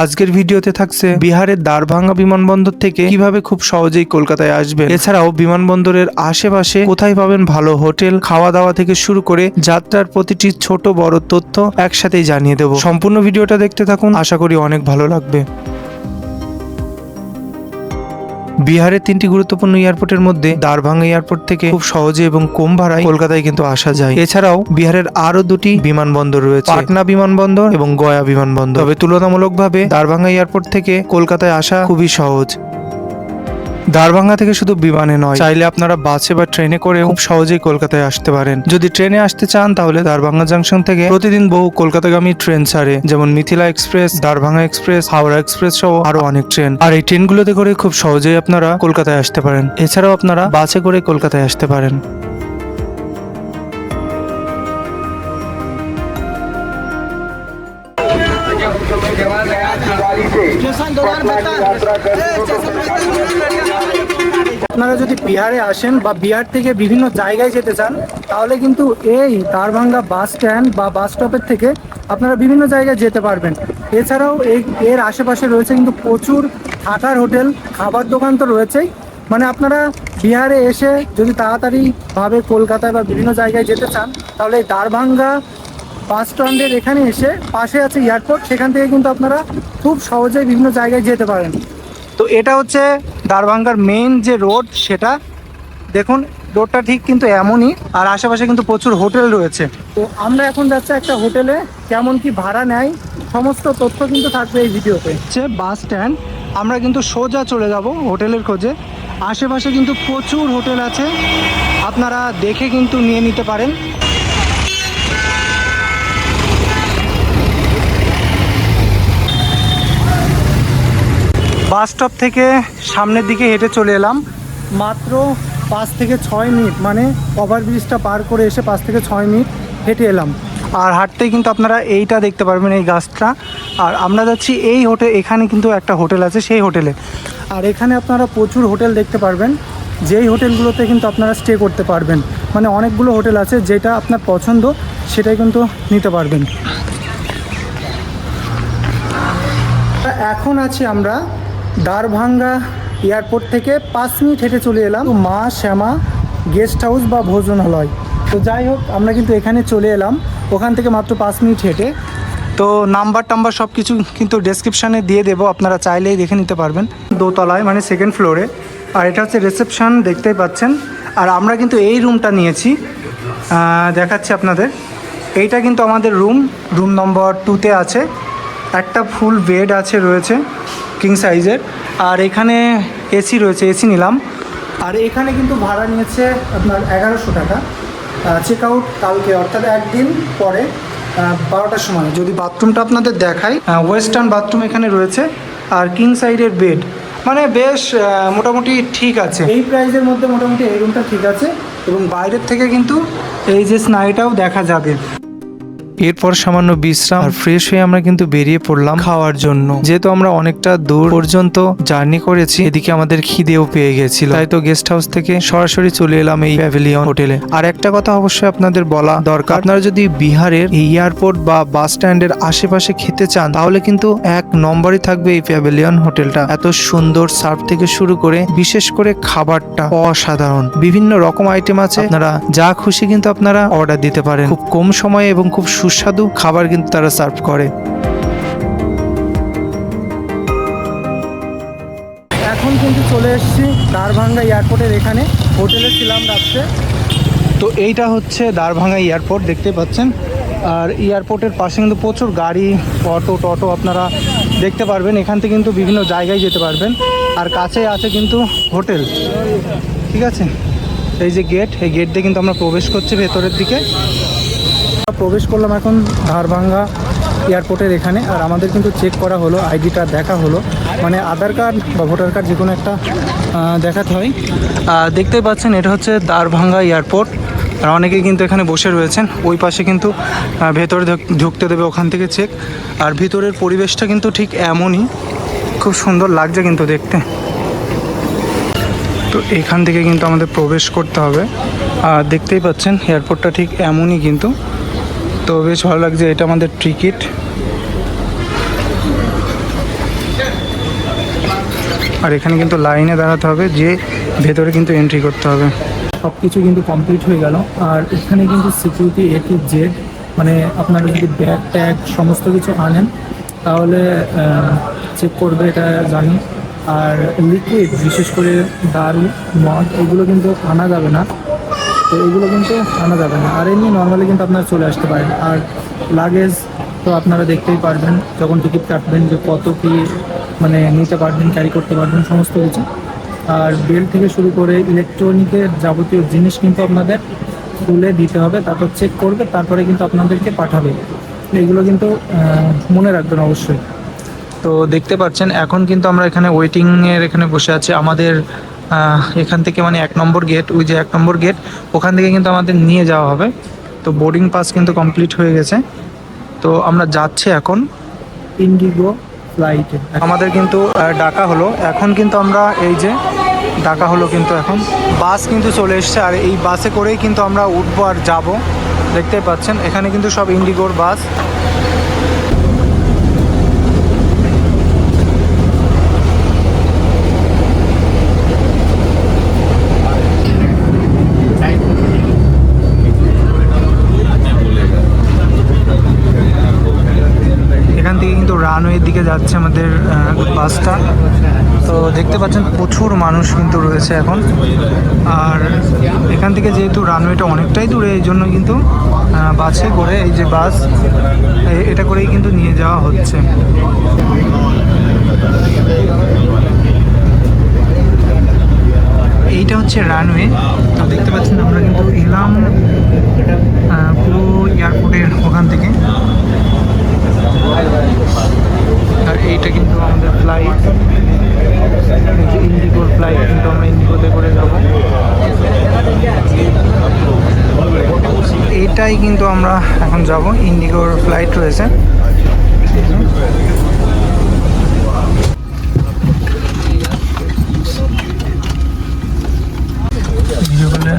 আজকের ভিডিওতে থাকছে বিহারের দারভাঙ্গা বিমানবন্দর থেকে কীভাবে খুব সহজেই কলকাতায় আসবেন। এছাড়াও বিমানবন্দরের আশেপাশে কোথায় পাবেন ভালো হোটেল খাওয়া দাওয়া থেকে শুরু করে যাত্রার প্রতিটি ছোট বড় তথ্য একসাথেই জানিয়ে দেব। সম্পূর্ণ ভিডিওটা দেখতে থাকুন, আশা করি অনেক ভালো লাগবে। বিহারের তিনটি গুরুত্বপূর্ণ এয়ারপোর্টের মধ্যে দারভাঙ্গা এয়ারপোর্ট থেকে খুব সহজে এবং কম ভাড়ায় কলকাতায় কিন্তু আসা যায়। এছাড়াও বিহারের আরও দুটি বিমানবন্দর রয়েছে। পাটনা বিমানবন্দর এবং গয়া বিমানবন্দর। তবে তুলনামূলকভাবে দারভাঙ্গা এয়ারপোর্ট থেকে কলকাতায় আসা খুবই সহজ। দারভাঙ্গা থেকে শুধু বিমানে নয়, চাইলে আপনারা বাসে বা ট্রেনে করে খুব সহজেই কলকাতায় আসতে পারেন। যদি ট্রেনে আসতে চান, তাহলে দারভাঙ্গা জাংশন থেকে প্রতিদিন বহু কলকাতাগামী ট্রেন ছাড়ে, যেমন Mithila express, Darbhanga express, Howrah express সহ আরও অনেক ট্রেন। আর এই ট্রেনগুলোতে করে খুব সহজেই আপনারা কলকাতায় আসতে পারেন। এছাড়াও আপনারা বাসে করে কলকাতায় আসতে পারেন। আপনারা যদি বিহারে আসেন বা বিহার থেকে বিভিন্ন জায়গায় যেতে চান, তাহলে কিন্তু এই দারভাঙ্গা বাস স্ট্যান্ড বা বাস স্টপের থেকে আপনারা বিভিন্ন জায়গায় যেতে পারবেন। এছাড়াও এই, এর আশেপাশে রয়েছে কিন্তু প্রচুর থাকার হোটেল, খাবার দোকান তো রয়েছেই। মানে আপনারা বিহারে এসে যদি তাড়াতাড়িভাবে কলকাতায় বা বিভিন্ন জায়গায় যেতে চান, তাহলে এই দারভাঙ্গা বাস স্ট্যান্ডের এখানে এসে পাশে আছে এয়ারপোর্ট, সেখান থেকে কিন্তু আপনারা খুব সহজেই বিভিন্ন জায়গায় যেতে পারেন। তো এটা হচ্ছে দারভাঙ্গার মেইন যে রোড সেটা দেখুন রোডটা ঠিক কিন্তু এমনই আর আশেপাশে কিন্তু প্রচুর হোটেল রয়েছে। তো আমরা এখন যাচ্ছি একটা হোটেলে কেমন কি ভাড়া নেয় সমস্ত তথ্য কিন্তু থাকবে এই ভিডিওতে হচ্ছে বাস স্ট্যান্ড আমরা কিন্তু সোজা চলে যাব হোটেলের খোঁজে। আশেপাশে কিন্তু প্রচুর হোটেল আছে আপনারা দেখে কিন্তু নিয়ে নিতে পারেন। বাস স্টপ থেকে সামনের দিকে হেঁটে চলে এলাম। মাত্র পাঁচ থেকে ছয় মিনিট মানে ওভারব্রিজটা পার করে এসে পাঁচ থেকে ছয় মিনিট হেঁটে এলাম। আর হাঁটতেই কিন্তু আপনারা এইটা দেখতে পারবেন এই গাছটা। আর আমরা যাচ্ছি এই হোটেল এখানে কিন্তু একটা হোটেল আছে সেই হোটেলে। আর এখানে আপনারা প্রচুর হোটেল দেখতে পারবেন যেই হোটেলগুলোতে কিন্তু আপনারা স্টে করতে পারবেন। মানে অনেকগুলো হোটেল আছে যেটা আপনার পছন্দ সেটাই কিন্তু নিতে পারবেন। এখন আছি আমরা দারভাঙ্গা এয়ারপোর্ট থেকে পাঁচ মিনিট হেঁটে চলে এলাম। মা, শ্যামা গেস্ট হাউস বা ভোজনালয়। তো যাই হোক, আমরা কিন্তু এখানে চলে এলাম। ওখান থেকে মাত্র পাঁচ মিনিট হেঁটে। তো নাম্বার টাম্বার সব কিছু কিন্তু ডেসক্রিপশানে দিয়ে দেবো। আপনারা চাইলেই দেখে নিতে পারবেন। দোতলায় মানে সেকেন্ড ফ্লোরে আর এটা হচ্ছে রিসেপশন দেখতেই পাচ্ছেন। আর আমরা কিন্তু এই রুমটা নিয়েছি। দেখাচ্ছি আপনাদের। এইটা কিন্তু আমাদের রুম রুম নম্বর টুতে আছে। একটা ফুল বেড আছে রয়েছে। কিং সাইজের আর এখানে এসি রয়েছে এসি নিলাম। আর এখানে কিন্তু ভাড়া নিয়েছে আপনার এগারোশো টাকা। চেক আউট কালকে, অর্থাৎ একদিন পরে বারোটার সময়। যদি বাথরুমটা আপনাদের দেখাই ওয়েস্টার্ন বাথরুম এখানে রয়েছে। আর কিং সাইডের বেড মানে বেশ মোটামুটি ঠিক আছে। এই প্রাইসের মধ্যে মোটামুটি এই রুমটা ঠিক আছে। এবং বাইরের থেকে কিন্তু এই যে স্নাইটাও দেখা যাবে। এরপর সামান্য বিশ্রাম আর ফ্রেশ হয়ে আমরা কিন্তু বেরিয়ে পড়লাম খাওয়ার জন্য। যেহেতু আমরা অনেকটা দূর পর্যন্ত জার্নি করেছি, এদিকে আমাদের খিদেও পেয়ে গেছিল। তাই তো গেস্ট হাউস থেকে সরাসরি চলে এলাম এই প্যাভিলিয়ন হোটেলে আর একটা কথা অবশ্যই আপনাদের বলা দরকার। আপনারা যদি বিহারের এই এয়ারপোর্ট বা বাস স্ট্যান্ডের আশেপাশে খেতে চান, তাহলে কিন্তু এক নম্বরই থাকবে এই প্যাভিলিয়ন হোটেলটা এত সুন্দর সার্ভ থেকে শুরু করে, বিশেষ করে খাবারটা অসাধারণ। বিভিন্ন রকম আইটেম আছে। আপনারা যা খুশি কিন্তু আপনারা অর্ডার দিতে পারেন। খুব কম সময়ে এবং খুব সুস্বাদু খাবার কিন্তু তারা সার্ভ করে। এখন কিন্তু চলে এসেছি দারভাঙ্গা এয়ারপোর্টের এখানে। হোটেলে ছিলাম রাত্রে। তো এইটা হচ্ছে দারভাঙ্গা এয়ারপোর্ট, দেখতে পাচ্ছেন। আর এয়ারপোর্টের পাশে কিন্তু প্রচুর গাড়ি, অটো, টটো আপনারা দেখতে পারবেন। এখান থেকে কিন্তু বিভিন্ন জায়গায় যেতে পারবেন। আর কাছে আছে কিন্তু হোটেল। ঠিক আছে? এই যে গেট, এই গেট দিয়ে কিন্তু আমরা প্রবেশ করছি ভেতরের দিকে। প্রবেশ করলাম এখন ধারভাঙ্গা এয়ারপোর্টের এখানে। আর আমাদের কিন্তু চেক করা হলো আইডিটা দেখা হলো। মানে আধার কার্ড বা ভোটার কার্ড যে কোনো একটা দেখাতে হয়। আহ, দেখতেই পাচ্ছেন এটা হচ্ছে দারভাঙ্গা এয়ারপোর্ট। আর অনেকে কিন্তু এখানে বসে রয়েছেন। ওই পাশে কিন্তু ভেতরে ঢুক- ঢুকতে দেবে ওখান থেকে চেক আর ভিতরের পরিবেশটা কিন্তু ঠিক এমনই। খুব সুন্দর লাগছে কিন্তু দেখতে। তো এখান থেকে কিন্তু আমাদের প্রবেশ করতে হবে। আর দেখতেই পাচ্ছেন এয়ারপোর্টটা ঠিক এমনই কিন্তু। তো বেশ ভালো লাগছে, এটা আমাদের টিকিট। আর এখানে কিন্তু লাইনে দাঁড়াতে হবে, যে ভেতরে কিন্তু এন্ট্রি করতে হবে। সব কিছু কিন্তু কমপ্লিট হয়ে গেল। আর এখানে কিন্তু সিকিউরিটি এ টু জেড মানে আপনারা যদি ব্যাগ ট্যাগ সমস্ত কিছু আনেন, তাহলে চেক করবে, এটা জানি। আর লিকুইড বিশেষ করে দারু মদ, এগুলো কিন্তু আনা যাবে না। তো এগুলো কিন্তু আনা যাবে না। আর এমনি নর্মালি কিন্তু আপনারা চলে আসতে পারেন আর লাগেজ তো আপনারা দেখতেই পারবেন, যখন টিকিট কাটবেন যে কত কি মানে নিতে পারবেন ক্যারি করতে পারবেন, সমস্ত কিছু। আর বেল থেকে শুরু করে ইলেকট্রনিকের যাবতীয় জিনিস কিন্তু আপনাদের তুলে দিতে হবে, তারপর চেক করবে, তারপরে কিন্তু আপনাদেরকে পাঠাবে। এগুলো কিন্তু মনে রাখবেন অবশ্যই। তো দেখতে পাচ্ছেন, এখন কিন্তু আমরা এখানে ওয়েটিংয়ের এখানে বসে আছি। আমাদের এখান থেকে মানে এক নম্বর গেট ওই যে এক নম্বর গেট ওখান থেকে কিন্তু আমাদের নিয়ে যাওয়া হবে। তো বোর্ডিং পাস কিন্তু কমপ্লিট হয়ে গেছে। তো আমরা যাচ্ছি এখন ইন্ডিগো ফ্লাইটে আমাদের কিন্তু ডাকা হলো। এখন কিন্তু আমরা এই যে ডাকা হলো কিন্তু এখন। বাস কিন্তু চলে এসছে, আর এই বাসে করেই কিন্তু আমরা উঠবো আর যাব। দেখতেই পাচ্ছেন, এখানে কিন্তু সব ইন্ডিগোর বাস এখান থেকে কিন্তু রানওয়ের যাচ্ছে আমাদের বাসটা। তো দেখতে পাচ্ছেন প্রচুর মানুষ কিন্তু রয়েছে এখন। আর এখান থেকে যেহেতু রানওয়েটা অনেকটাই দূরে, এই জন্য কিন্তু বাসে করে এই যে বাস এটা করেই কিন্তু নিয়ে যাওয়া হচ্ছে। এইটা হচ্ছে রানওয়ে তো দেখতে পাচ্ছেন আমরা কিন্তু এলাম পুরো এয়ারপোর্টের ওখান থেকে। আর এইটা কিন্তু আমাদের ফ্লাইট এই যে ইন্ডিগোর ফ্লাইট কিন্তু আমরা ইন্ডিগোতে করে যাব এটাই কিন্তু আমরা এখন যাব ইন্ডিগোর ফ্লাইট রয়েছে ভিডিওগুলো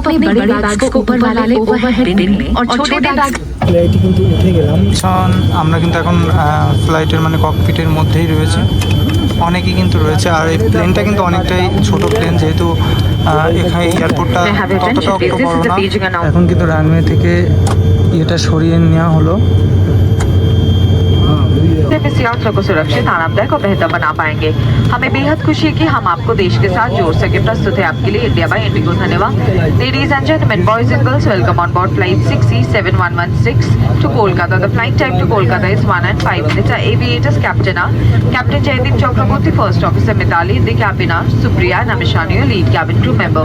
अपने बड़े बैग्स को ऊपर वाले ओवरहेड बिन में और छोटे बैग ফ্লাইটে কিন্তু উঠে গেলাম। এখন আমরা কিন্তু এখন ফ্লাইটের মানে ককপিটের মধ্যেই রয়েছে। অনেকেই কিন্তু রয়েছে আর এই প্লেনটা কিন্তু অনেকটাই ছোট প্লেন যেহেতু এখানে এয়ারপোর্টটা ততটা ততটাও attention, please? This বড় না এখন কিন্তু রানওয়ে থেকে এটা সরিয়ে নেওয়া হলো। से अपने सियाचों को सुरक्षित आरामदायक और बेहतर बना पाएँगे। हमें बेहद खुशी है की हम आपको देश के साथ जोड़ सके। प्रस्तुत है आपके लिए इंडिया बाय इंडिगो धन्यवाद। Ladies and gentleman boys and girls welcome on board flight six E seven one one six to Kolkata the flight time to Kolkata is one and five minutes aviators captain are captain Jaideep Chakraborty first officer Mitali the cabin Supriya Namishani lead cabin crew member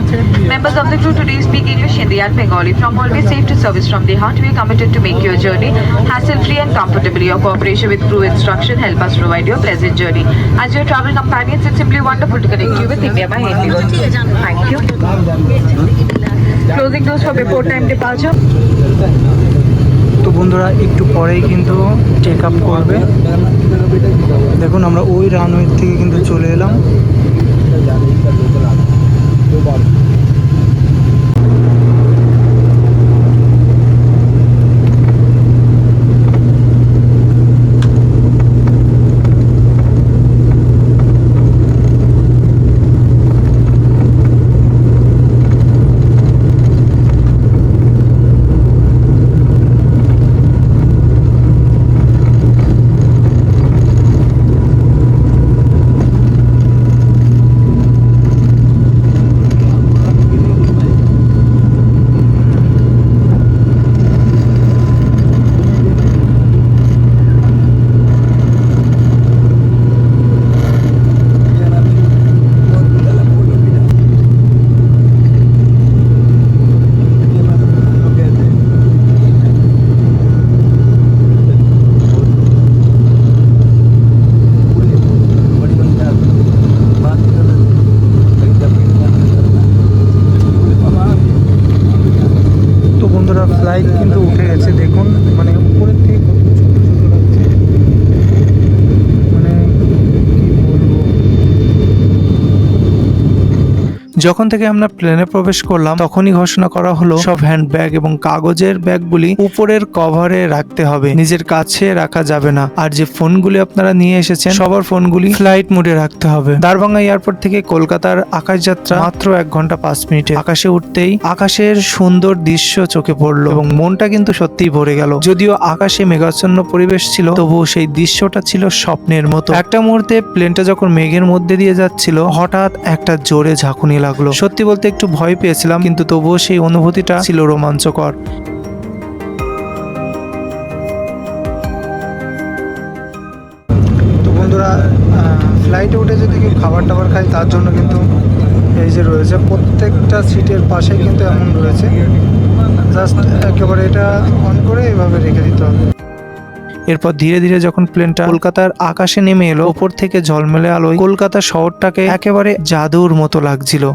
members of the crew to speak English Hindi and Bengali from always safe to service from the heart we committed to make your journey hassle free and comfortably your cooperation with crew is instruction help us provide you a pleasant journey as your travel companions it's simply wonderful to connect you with India by Indigo thank you closing doors for before time departure তো বন্ধুরা একটু পরেই কিন্তু take up করবে দেখুন আমরা ওই runway থেকে কিন্তু চলে এলাম যখন থেকে আমরা প্লেনে প্রবেশ করলাম, তখনই ঘোষণা করা হলো, সব হ্যান্ড ব্যাগ এবং কাগজের ব্যাগগুলি উপরের কভারে রাখতে হবে। নিজের কাছে রাখা যাবে না। আর যে ফোনগুলি আপনারা নিয়ে এসেছেন, সবার ফোনগুলি ফ্লাইট মোডে রাখতে হবে। দারভাঙ্গা এয়ারপোর্ট থেকে কলকাতার আকাশ যাত্রা মাত্র এক ঘণ্টা পাঁচ মিনিটে। আকাশে উঠতেই আকাশের সুন্দর দৃশ্য চোখে পড়ল এবং মনটা কিন্তু সত্যিই ভরে গেল। যদিও আকাশে মেঘাচ্ছন্ন পরিবেশ ছিল, তবুও সেই দৃশ্যটা ছিল স্বপ্নের মতো। একটা মুহূর্তে প্লেনটা যখন মেঘের মধ্যে দিয়ে যাচ্ছিল, হঠাৎ একটা জোরে ঝাঁকুনি লাগল। সত্যি বলতে একটু ভয় পেয়েছিলাম, কিন্তু তবুও সেই অনুভূতিটা ছিল রোমাঞ্চকর। তো বন্ধুরা ফ্লাইটে উঠে যদি কেউ খাবার টাবার খায়, তার জন্য কিন্তু এই যে রয়েছে, প্রত্যেকটা সিটের পাশে কিন্তু এমন রয়েছে। জাস্ট একেবারে এটা অন করে এভাবে রেখে দিতে হবে। এরপর ধীরে ধীরে যখন প্লেনটা কলকাতার আকাশে নেমে এলো, ওপর থেকে ঝলমেলে আলোয় কলকাতা শহরটাকে একেবারে জাদুর মতো লাগছিল।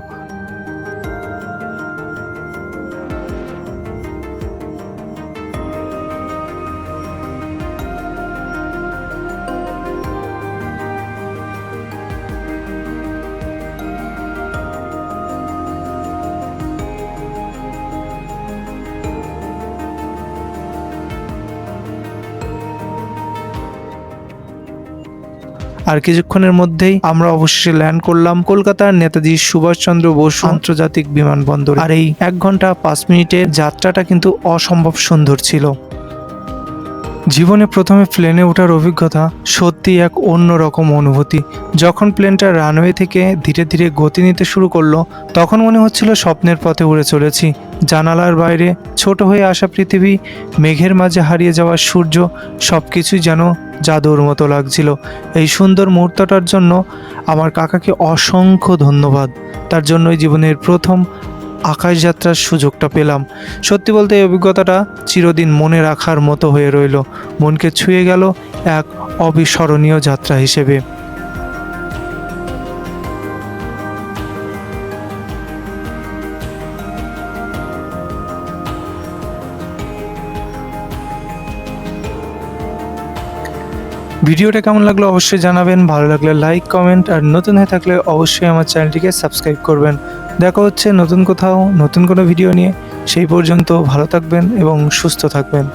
আর কিছুক্ষণের মধ্যেই আমরা অবশেষে ল্যান্ড করলাম কলকাতার নেতাজি সুভাষচন্দ্র বসু আন্তর্জাতিক বিমানবন্দর। আর এই এক ঘণ্টা পাঁচ মিনিটের যাত্রাটা কিন্তু অসম্ভব সুন্দর ছিল। জীবনে প্রথমে প্লেনে ওঠার অভিজ্ঞতা সত্যি এক অন্যরকম অনুভূতি। যখন প্লেনটা রানওয়ে থেকে ধীরে ধীরে গতি নিতে শুরু করল, তখন মনে হচ্ছিল স্বপ্নের পথে উড়ে চলেছি। জানালার বাইরে ছোট হয়ে আসা পৃথিবী, মেঘের মাঝে হারিয়ে যাওয়া সূর্য সব কিছুই যেন জাদুর মতো লাগছিল। এই সুন্দর মুহূর্তটার জন্য আমার কাকাকে অসংখ্য ধন্যবাদ। তার জন্যই জীবনের প্রথম আকাশ যাত্রার সুযোগটা পেলাম। সত্যি বলতে এই অভিজ্ঞতাটা চিরদিন মনে রাখার মতো হয়ে রইল। মনকে ছুঁয়ে গেল এক অবিস্মরণীয় যাত্রা হিসেবে। ভিডিওটা কেমন লাগল অবশ্যই জানাবেন। ভালো লাগলে লাইক, কমেন্ট আর নতুন হয়ে থাকলে অবশ্যই আমার চ্যানেলটিকে সাবস্ক্রাইব করবেন। দেখা হচ্ছে নতুন কোথাও, নতুন কোনো ভিডিও নিয়ে। সেই পর্যন্ত ভালো থাকবেন এবং সুস্থ থাকবেন।